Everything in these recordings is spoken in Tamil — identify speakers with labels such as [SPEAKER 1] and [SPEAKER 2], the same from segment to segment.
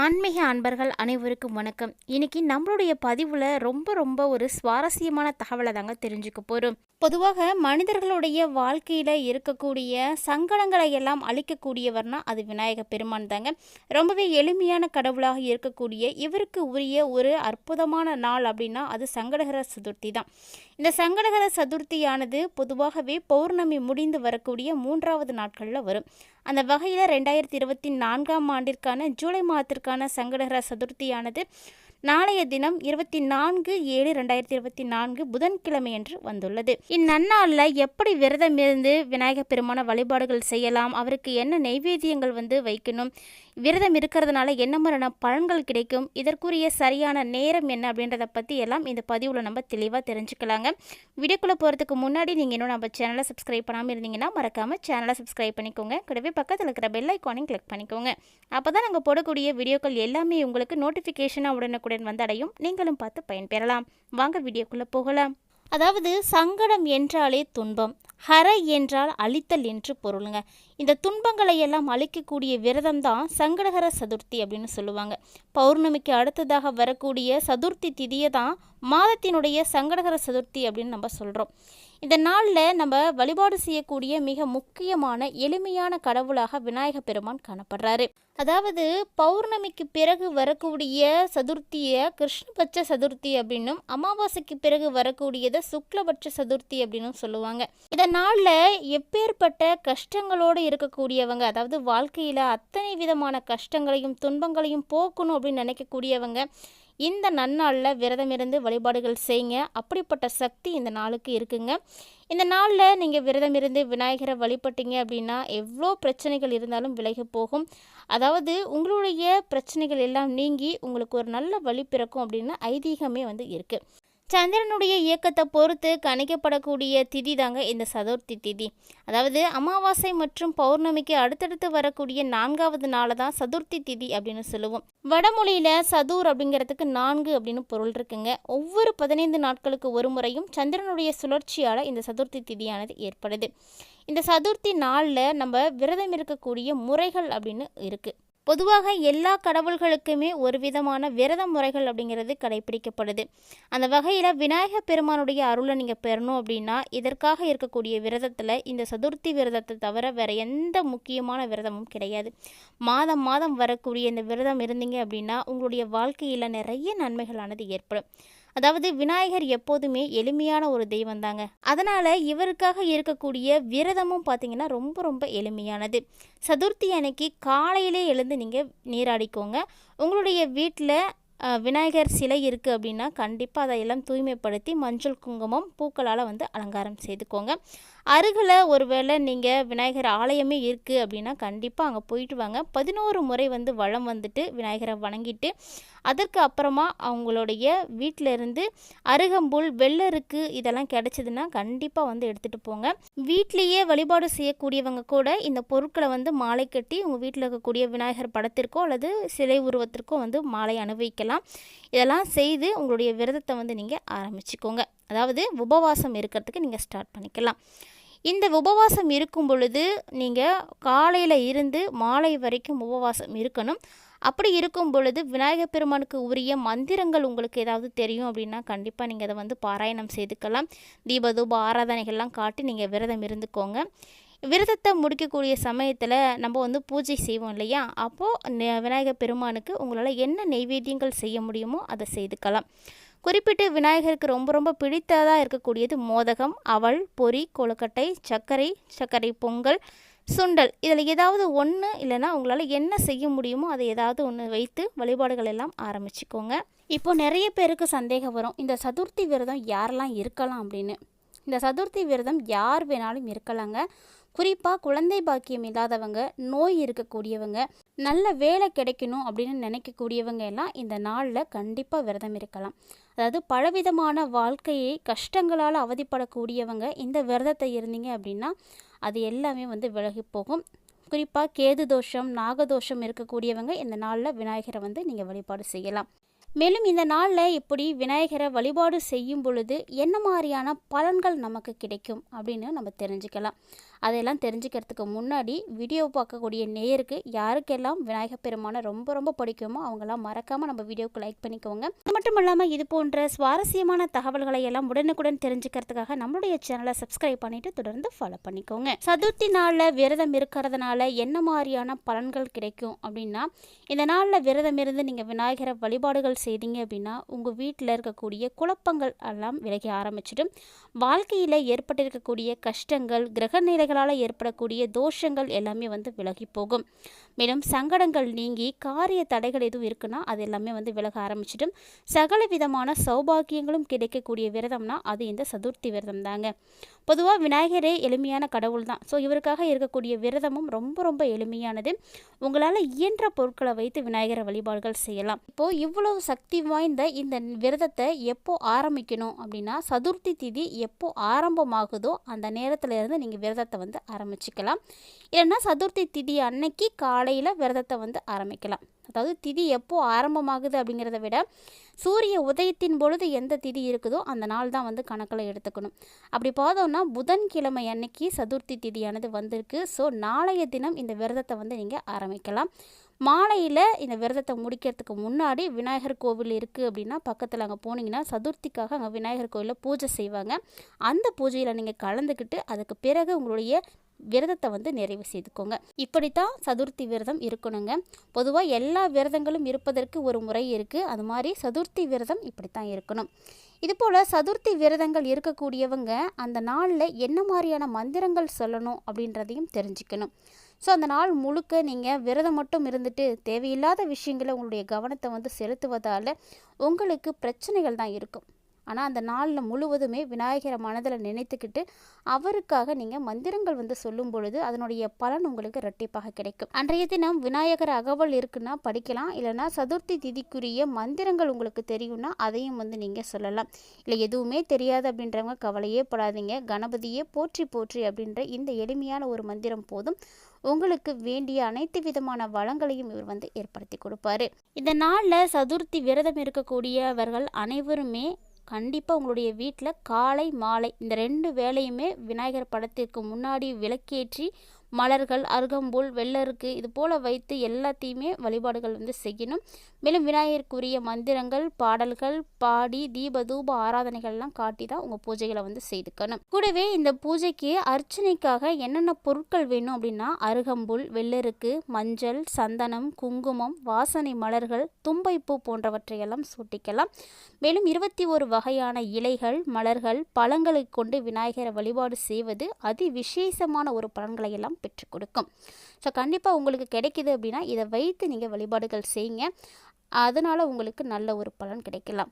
[SPEAKER 1] ஆன்மீக அன்பர்கள் அனைவருக்கும் வணக்கம். இன்னைக்கு நம்மளுடைய பதிவில் ரொம்ப ரொம்ப ஒரு சுவாரஸ்யமான தகவலை தாங்க தெரிஞ்சுக்க போகிறோம் பொதுவாக மனிதர்களுடைய வாழ்க்கையில் இருக்கக்கூடிய சங்கடங்களை எல்லாம் அழிக்கக்கூடியவர்னா அது விநாயக பெருமான் தாங்க. ரொம்பவே எளிமையான கடவுளாக இருக்கக்கூடிய இவருக்கு உரிய ஒரு அற்புதமான நாள் அப்படின்னா அது சங்கடகர சதுர்த்தி தான். இந்த சங்கடகர சதுர்த்தியானது பொதுவாகவே பௌர்ணமி முடிந்து வரக்கூடிய மூன்றாவது நாட்களில் வரும். அந்த வகையில் ரெண்டாயிரத்தி இருபத்தி நான்காம் ஆண்டிற்கான ஜூலை மாதத்திற்கான சங்கடகர சதுர்த்தியானது நாளைய தினம் இருபத்தி நான்கு ஏழு ரெண்டாயிரத்தி இருபத்தி நான்கு புதன்கிழமை என்று வந்துள்ளது. இந்நன்னாளில் எப்படி விரதம் இருந்து விநாயகர் பெருமான வழிபாடுகள் செய்யலாம் அவருக்கு என்ன நைவேத்தியங்கள் வந்து வைக்கணும் விரதம் இருக்கிறதுனால என்ன மாதிரியான பலன்கள் கிடைக்கும் இதற்குரிய சரியான நேரம் என்ன அப்படின்றத பற்றி எல்லாம் இந்த பதிவில் நம்ம தெளிவாக தெரிஞ்சுக்கலாங்க. வீடியோக்குள்ளே போகிறதுக்கு முன்னாடி நீங்கள் இன்னும் நம்ம சேனலை சப்ஸ்கிரைப் பண்ணாமல் இருந்தீங்கன்னா மறக்காமல் சேனலை சப்ஸ்கிரைப் பண்ணிக்கோங்க. கூடவே பக்கத்தில் இருக்கிற பெல் ஐக்கானையும் கிளிக் பண்ணிக்கோங்க. அப்போ தான் நாங்கள் போடக்கூடிய வீடியோக்கள் எல்லாமே உங்களுக்கு நோட்டிஃபிகேஷனாக உடனுக்குடன் வந்தடையும் நீங்களும் பார்த்து பயன்பெறலாம். வாங்க வீடியோக்குள்ளே போகலாம். அதாவது சங்கடம் என்றாலே துன்பம் ஹர என்றால் அழித்தல் என்று பொருளுங்க. இந்த துன்பங்களை எல்லாம் அழிக்கக்கூடிய விரதம் தான் சங்கடகர சதுர்த்தி அப்படின்னு சொல்லுவாங்க. பௌர்ணமிக்கு அடுத்ததாக வரக்கூடிய சதுர்த்தி திதியை தான் மாதத்தினுடைய சங்கடகர சதுர்த்தி அப்படின்னு நம்ம சொல்கிறோம் இந்த நாளில் நம்ம வழிபாடு செய்யக்கூடிய மிக முக்கியமான எளிமையான கடவுளாக விநாயக பெருமான் காணப்படுறாரு. அதாவது பௌர்ணமிக்கு பிறகு வரக்கூடிய சதுர்த்தியை கிருஷ்ணபட்ச சதுர்த்தி அப்படின்னும் அமாவாசைக்கு பிறகு வரக்கூடியதை சுக்லபட்ச சதுர்த்தி அப்படின்னும் சொல்லுவாங்க. இந்த நாளில் எப்பேற்பட்ட கஷ்டங்களோடு இருக்கக்கூடியவங்க அதாவது வாழ்க்கையில் அத்தனை விதமான கஷ்டங்களையும் துன்பங்களையும் போக்கணும் அப்படின்னு நினைக்கக்கூடியவங்க இந்த நன்னாளில் விரதம் இருந்து வழிபாடுகள் செய்யுங்க அப்படிப்பட்ட சக்தி இந்த நாளுக்கு இருக்குங்க. இந்த நாளில் நீங்கள் விரதம் இருந்து விநாயகரை வழிபட்டீங்க அப்படின்னா எவ்வளோ பிரச்சனைகள் இருந்தாலும் விலகி போகும். அதாவது உங்களுடைய பிரச்சனைகள் எல்லாம் நீங்கி உங்களுக்கு ஒரு நல்ல வழி பிறக்கும் அப்படின்னு ஐதீகமே வந்து இருக்குது சந்திரனுடைய இயக்கத்தை பொறுத்து கணிக்கப்படக்கூடிய திதி தாங்க இந்த சதுர்த்தி திதி. அதாவது அமாவாசை மற்றும் பௌர்ணமிக்கு அடுத்தடுத்து வரக்கூடிய நான்காவது நாளை தான் சதுர்த்தி திதி அப்படின்னு சொல்லுவோம். வடமொழியில் சதுர் அப்படிங்கிறதுக்கு நான்கு அப்படின்னு பொருள் இருக்குங்க. ஒவ்வொரு பதினைந்து நாட்களுக்கு ஒரு முறையும் சந்திரனுடைய சுழற்சியால் இந்த சதுர்த்தி திதியானது ஏற்படுது. இந்த சதுர்த்தி நாளில் நம்ம விரதம் இருக்கக்கூடிய முறைகள் அப்படின்னு இருக்குது பொதுவாக எல்லா கடவுள்களுக்குமே ஒரு விதமான விரத முறைகள் அப்படிங்கிறது கடைபிடிக்கப்படுது அந்த வகையில் விநாயகர் பெருமானுடைய அருளை நீங்கள் பெறணும் அப்படின்னா இதற்காக இருக்கக்கூடிய விரதத்தில் இந்த சதுர்த்தி விரதத்தை தவிர வேறு எந்த முக்கியமான விரதமும் கிடையாது. மாதம் மாதம் வரக்கூடிய இந்த விரதம் இருந்தீங்க அப்படின்னா உங்களுடைய வாழ்க்கையில் நிறைய நன்மைகளானது ஏற்படும். அதாவது விநாயகர் எப்போதுமே எளிமையான ஒரு தெய்வம் தாங்க. அதனால் இவருக்காக இருக்கக்கூடிய விரதமும் பார்த்தீங்கன்னா ரொம்ப ரொம்ப எளிமையானது. சதுர்த்தி அன்னைக்கு காலையிலே எழுந்து நீங்கள் நீராடிக்கோங்க. உங்களுடைய வீட்டில் விநாயகர் சிலை இருக்குது அப்படின்னா கண்டிப்பாக அதை எல்லாம் தூய்மைப்படுத்தி மஞ்சள் குங்குமம் பூக்களால் வந்து அலங்காரம் செய்துக்கோங்க. அருகில் ஒருவேளை நீங்கள் விநாயகர் ஆலயமே இருக்குது அப்படின்னா கண்டிப்பாக அங்கே போயிட்டு வாங்க. பதினோரு முறை வந்து வளம் வந்துட்டு விநாயகரை வணங்கிட்டு அதற்கு அப்புறமா அவங்களுடைய வீட்டில் இருந்து அருகம்புல் வெள்ளருக்கு இதெல்லாம் கிடச்சிதுன்னா கண்டிப்பாக வந்து எடுத்துகிட்டு போங்க. வீட்லேயே வழிபாடு செய்யக்கூடியவங்க கூட இந்த பொருட்களை வந்து மாலை கட்டி உங்கள் வீட்டில் இருக்கக்கூடிய விநாயகர் படத்திற்கோ அல்லது சிலை உருவத்திற்கோ வந்து மாலை அனுபவிக்கலாம் இதெல்லாம் செய்து உங்களுடைய விரதத்தை வந்து நீங்கள் ஆரம்பிச்சுக்கோங்க. அதாவது உபவாசம் இருக்கிறதுக்கு நீங்கள் ஸ்டார்ட் பண்ணிக்கலாம். இந்த உபவாசம் இருக்கும் பொழுது நீங்கள் காலையில் இருந்து மாலை வரைக்கும் உபவாசம் இருக்கணும். அப்படி இருக்கும் பொழுது விநாயகர் பெருமானுக்கு உரிய மந்திரங்கள் உங்களுக்கு ஏதாவது தெரியும் அப்படின்னா கண்டிப்பாக நீங்கள் அதை வந்து பாராயணம் செய்துக்கலாம். தீபதூப ஆராதனைகள்லாம் காட்டி நீங்கள் விரதம் இருந்துக்கோங்க. விரதத்தை முடிக்கக்கூடிய சமயத்தில் நம்ம வந்து பூஜை செய்வோம் இல்லையா? அப்போது விநாயகர் பெருமானுக்கு உங்களால் என்ன நெய்வேத்தியங்கள் செய்ய முடியுமோ அதை செய்துக்கலாம். குறிப்பிட்டு விநாயகருக்கு ரொம்ப ரொம்ப பிடித்ததாக இருக்கக்கூடியது மோதகம் அவள் பொறி கொழுக்கட்டை சர்க்கரை சர்க்கரை பொங்கல் சுண்டல். இதில் ஏதாவது ஒன்று இல்லைன்னா உங்களால் என்ன செய்ய முடியுமோ அதை ஏதாவது ஒன்று வைத்து வழிபாடுகள் எல்லாம் ஆரம்பிச்சுக்கோங்க. இப்போ நிறைய பேருக்கு சந்தேகம் வரும். இந்த சதுர்த்தி விரதம் யாரெல்லாம் இருக்கலாம் அப்படின்னு. இந்த சதுர்த்தி விரதம் யார் வேணாலும் இருக்கலாங்க. குறிப்பாக குழந்தை பாக்கியம் இல்லாதவங்க நோய் இருக்கக்கூடியவங்க நல்ல வேலை கிடைக்கணும் அப்படின்னு நினைக்கக்கூடியவங்க எல்லாம் இந்த நாளில் கண்டிப்பாக விரதம் இருக்கலாம். அதாவது பலவிதமான வாழ்க்கையை கஷ்டங்களால் அவதிப்படக்கூடியவங்க இந்த விரதத்தை இருந்தீங்க அப்படின்னா அது எல்லாமே வந்து விலகி போகும். குறிப்பாக கேது தோஷம் நாகதோஷம் இருக்கக்கூடியவங்க இந்த நாளில் விநாயகரை வந்து நீங்கள் வழிபாடு செய்யலாம். மேலும் இந்த நாளில் இப்படி விநாயகரை வழிபாடு செய்யும் பொழுது என்ன மாதிரியான பலன்கள் நமக்கு கிடைக்கும் அப்படின்னு நம்ம தெரிஞ்சுக்கலாம். அதையெல்லாம் தெரிஞ்சுக்கிறதுக்கு முன்னாடி வீடியோ பார்க்கக்கூடிய நேயருக்கு யாருக்கெல்லாம் விநாயகர் பெருமானை ரொம்ப ரொம்ப பிடிக்குமோ அவங்கெல்லாம் மறக்காமல் நம்ம வீடியோவுக்கு லைக் பண்ணிக்கோங்க. அது மட்டும் இல்லாமல் இது போன்ற சுவாரஸ்யமான தகவல்களை எல்லாம் உடனுக்குடன் தெரிஞ்சுக்கிறதுக்காக நம்மளுடைய சேனலை சப்ஸ்கிரைப் பண்ணிட்டு தொடர்ந்து ஃபாலோ பண்ணிக்கோங்க. சதுர்த்தி நாளில் விரதம் இருக்கிறதுனால என்ன மாதிரியான பலன்கள் கிடைக்கும் அப்படின்னா இந்த நாளில் விரதம் இருந்து நீங்கள் விநாயகரை வழிபாடுகள் செய்தீங்க அப்படின்னா உங்கள் வீட்டில் இருக்கக்கூடிய குழப்பங்கள் எல்லாம் விலகி ஆரம்பிச்சிடும். வாழ்க்கையில் ஏற்பட்டிருக்கக்கூடிய கஷ்டங்கள் கிரக நிலைகளால் ஏற்படக்கூடிய தோஷங்கள் எல்லாமே வந்து விலகி போகும். மேலும் சங்கடங்கள் நீங்கி காரிய தடைகள் எதுவும் இருக்குன்னா அது எல்லாமே வந்து விலக ஆரம்பிச்சிடும். சகல விதமான சௌபாகியங்களும் கிடைக்கக்கூடிய விரதம்னா அது இந்த சதுர்த்தி விரதம் தாங்க பொதுவாக விநாயகரே எளிமையான கடவுள் தான் ஸோ இவருக்காக இருக்கக்கூடிய விரதமும் ரொம்ப ரொம்ப எளிமையானது. உங்களால் இயன்ற பொருட்களை வைத்து விநாயகரை வழிபாடுகள் செய்யலாம். இப்போது இவ்வளவு சக்தி வாய்ந்த இந்த விரதத்தை எப்போ ஆரம்பிக்கணும் அப்படின்னா சதுர்த்தி திதி எப்போ ஆரம்பமாகுதோ அந்த நேரத்தில் இருந்து நீங்கள் விரதத்தை வந்து ஆரம்பிச்சுக்கலாம். இல்லைன்னா சதுர்த்தி திதி அன்னைக்கு காலையில் விரதத்தை வந்து ஆரம்பிக்கலாம். அதாவது திதி எப்போது ஆரம்பமாகுது அப்படிங்கிறத விட சூரிய உதயத்தின் பொழுது எந்த திதி இருக்குதோ அந்த நாள் தான் வந்து கணக்கில் எடுத்துக்கணும். அப்படி பார்த்தோம்னா புதன்கிழமை அன்னைக்கு சதுர்த்தி திதியானது வந்திருக்கு. ஸோ நாளைய தினம் இந்த விரதத்தை வந்து நீங்கள் ஆரம்பிக்கலாம். மாலையில் இந்த விரதத்தை முடிக்கிறதுக்கு முன்னாடி விநாயகர் கோவில் இருக்குது அப்படின்னா பக்கத்தில் அங்கே போனீங்கன்னா சதுர்த்திக்காக அங்கே விநாயகர் கோவிலில் பூஜை செய்வாங்க. அந்த பூஜையில் நீங்கள் கலந்துக்கிட்டு அதுக்கு பிறகு உங்களுடைய விரதத்தை வந்து நிறைவு செய்துக்கோங்க. இப்படித்தான் சதுர்த்தி விரதம் இருக்கணுங்க. பொதுவாக எல்லா விரதங்களும் இருப்பதற்கு ஒரு முறை இருக்குது அது மாதிரி சதுர்த்தி விரதம் இப்படித்தான் இருக்கணும். இதுபோல் சதுர்த்தி விரதங்கள் இருக்கக்கூடியவங்க அந்த நாளில் என்ன மாதிரியான மந்திரங்கள் சொல்லணும் அப்படின்றதையும் தெரிஞ்சுக்கணும். ஸோ அந்த நாள் முழுக்க நீங்கள் விரதம் மட்டும் இருந்துட்டு தேவையில்லாத விஷயங்களை உங்களுடைய கவனத்தை வந்து செலுத்துவதால் உங்களுக்கு பிரச்சனைகள் தான் இருக்கும். ஆனால் அந்த நாளில் முழுவதுமே விநாயகரை மனதில் நினைத்துக்கிட்டு அவருக்காக நீங்கள் மந்திரங்கள் வந்து சொல்லும் பொழுது அதனுடைய பலன் உங்களுக்கு ரெட்டிப்பாக கிடைக்கும். அன்றைய தினம் விநாயகர் அகவல் இருக்குன்னா படிக்கலாம். இல்லைனா சதுர்த்தி திதிக்குரிய மந்திரங்கள் உங்களுக்கு தெரியும்னா அதையும் வந்து நீங்கள் சொல்லலாம். இல்லை எதுவுமே தெரியாது அப்படின்றவங்க கவலையே படாதீங்க. கணபதியே போற்றி போற்றி அப்படின்ற இந்த எளிமையான ஒரு மந்திரம் போதும். உங்களுக்கு வேண்டிய அனைத்து விதமான வளங்களையும் இவர் வந்து ஏற்படுத்தி கொடுப்பாரு. இந்த நாளில் சதுர்த்தி விரதம் இருக்கக்கூடியவர்கள் அனைவருமே கண்டிப்பாக உங்களுடைய வீட்டில் காலை மாலை இந்த ரெண்டு வேலையுமே விநாயகர் படத்திற்கு முன்னாடி விளக்கேற்றி மலர்கள் அருகம்புல் வெள்ளருக்கு இது போல் வைத்து எல்லாத்தையுமே வழிபாடுகள் வந்து செய்யணும். மேலும் விநாயகருக்குரிய மந்திரங்கள் பாடல்கள் பாடி தீப தூப ஆராதனைகள்லாம் காட்டி தான் உங்கள் பூஜைகளை வந்து செய்துக்கணும். கூடவே இந்த பூஜைக்கு அர்ச்சனைக்காக என்னென்ன பொருட்கள் வேணும் அப்படின்னா அருகம்புல் வெள்ளருக்கு மஞ்சள் சந்தனம் குங்குமம் வாசனை மலர்கள் தும்பைப்பூ போன்றவற்றையெல்லாம் சூட்டிக்கலாம். மேலும் இருபத்தி ஒரு வகையான இலைகள் மலர்கள் பழங்களை கொண்டு விநாயகரை வழிபாடு செய்வது அதி விசேஷமான ஒரு பலன்களை எல்லாம் பெற்றுக் கொடுக்கும் ஸோ கண்டிப்பாக உங்களுக்கு கிடைக்கிது அப்படின்னா இதை வைத்து நீங்கள் வழிபாடுகள் செய்யுங்க. அதனால் உங்களுக்கு நல்ல ஒரு பலன் கிடைக்கலாம்.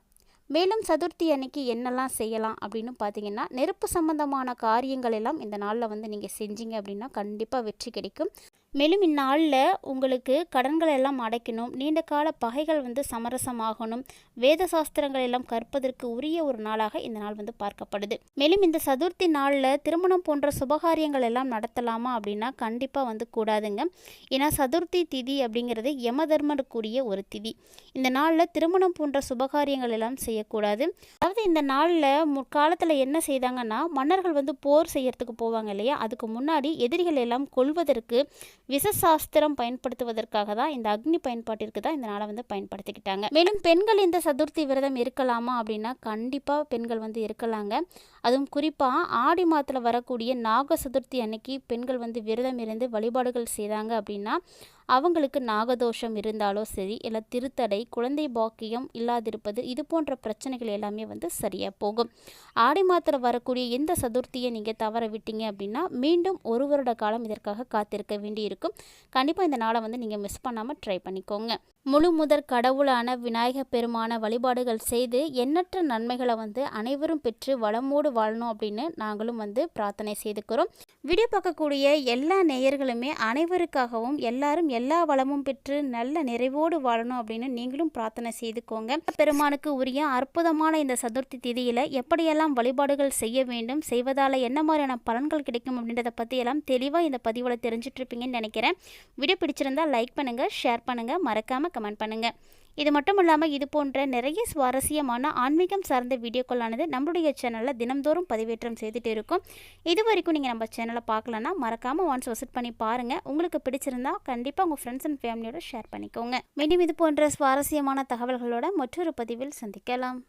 [SPEAKER 1] மேலும் சதுர்த்தி அன்னைக்கு என்னெல்லாம் செய்யலாம் அப்படின்னு பார்த்தீங்கன்னா நெருப்பு சம்பந்தமான காரியங்கள் எல்லாம் இந்த நாளில் வந்து நீங்கள் செஞ்சீங்க அப்படின்னா கண்டிப்பாக வெற்றி கிடைக்கும். மேலும் இந்நாளில் உங்களுக்கு கடன்கள் எல்லாம் அடைக்கணும். நீண்ட கால பகைகள் வந்து சமரசமாகணும். வேத சாஸ்திரங்கள் எல்லாம் கற்பதற்கு உரிய ஒரு நாளாக இந்த நாள் வந்து பார்க்கப்படுது. மேலும் இந்த சதுர்த்தி நாளில் திருமணம் போன்ற சுபகாரியங்கள் எல்லாம் நடத்தலாமா அப்படின்னா கண்டிப்பாக வந்து கூடாதுங்க. ஏன்னா சதுர்த்தி திதி அப்படிங்கிறது யம தர்மனுக்குரிய ஒரு திதி. இந்த நாளில் திருமணம் போன்ற சுபகாரியங்கள் எல்லாம் செய்யக்கூடாது. அதாவது இந்த நாளில் முற்காலத்தில் என்ன செய்தாங்கன்னா மன்னர்கள் வந்து போர் செய்யறதுக்கு போவாங்க இல்லையா? அதுக்கு முன்னாடி எதிரிகள் எல்லாம் கொள்வதற்கு விசசாஸ்திரம் பயன்படுத்துவதற்காக தான் இந்த அக்னி பயன்பாட்டிற்கு தான் இந்த நாளை வந்து பயன்படுத்திக்கிட்டாங்க. மேலும் பெண்கள் இந்த சதுர்த்தி விரதம் இருக்கலாமா அப்படின்னா கண்டிப்பாக பெண்கள் வந்து இருக்கலாங்க. அதுவும் குறிப்பாக ஆடி மாதத்தில் வரக்கூடிய நாக சதுர்த்தி அன்னைக்கு பெண்கள் வந்து விரதம் இருந்து வழிபாடுகள் செய்தாங்க அப்படின்னா அவங்களுக்கு நாகதோஷம் இருந்தாலோ சரி இல்லை திருத்தடை குழந்தை பாக்கியம் இல்லாதிருப்பது இது போன்ற பிரச்சனைகள் எல்லாமே வந்து சரியாக போகும். ஆடி மாதத்தில் வரக்கூடிய எந்த சதுர்த்தியை நீங்கள் தவற விட்டீங்க அப்படின்னா மீண்டும் ஒரு வருட காலம் இதற்காக காத்திருக்க வேண்டியிருக்கும். கண்டிப்பாக இந்த நாளை வந்து நீங்கள் மிஸ் பண்ணாமல் ட்ரை பண்ணிக்கோங்க. முழு முதற் கடவுளான விநாயக பெருமான வழிபாடுகள் செய்து எண்ணற்ற நன்மைகளை வந்து அனைவரும் பெற்று வளமோடு வாழணும் அப்படின்னு நாங்களும் வந்து பிரார்த்தனை செய்துக்கிறோம். வீடியோ பார்க்கக்கூடிய எல்லா நேயர்களுமே அனைவருக்காகவும் எல்லாரும் எல்லா வளமும் பெற்று நல்ல நிறைவோடு வாழணும் அப்படின்னு நீங்களும் பிரார்த்தனை செய்துக்கோங்க. பெருமானுக்கு உரிய அற்புதமான இந்த சதுர்த்தி திதியில் எப்படியெல்லாம் வழிபாடுகள் செய்ய வேண்டும் செய்வதால் என்ன மாதிரியான பலன்கள் கிடைக்கும் அப்படின்றத பற்றி எல்லாம் தெளிவாக இந்த பதிவில் தெரிஞ்சிட்ருப்பீங்கன்னு நினைக்கிறேன். வீடியோ பிடிச்சிருந்தால் லைக் பண்ணுங்கள் ஷேர் பண்ணுங்கள் மறக்காமல் கமெண்ட் பண்ணுங்கள் இது மட்டும் இல்லாமல் இது போன்ற நிறைய சுவாரஸ்யமான ஆன்மீகம் சார்ந்த வீடியோக்களானது நம்மளுடைய சேனலில் தினம்தோறும் பதிவேற்றம் செய்துட்டு இருக்கும். இது வரைக்கும் நீங்கள் நம்ம சேனலை பார்க்கலன்னா மறக்காமல் ஒன்ஸ் விசிட் பண்ணி பாருங்கள் உங்களுக்கு பிடிச்சிருந்தா கண்டிப்பாக உங்கள் ஃப்ரெண்ட்ஸ் அண்ட் ஃபேமிலியோட ஷேர் பண்ணிக்கோங்க. மீண்டும் இது போன்ற சுவாரஸ்யமான தகவல்களோட மற்றொரு பதிவில் சந்திக்கலாம்.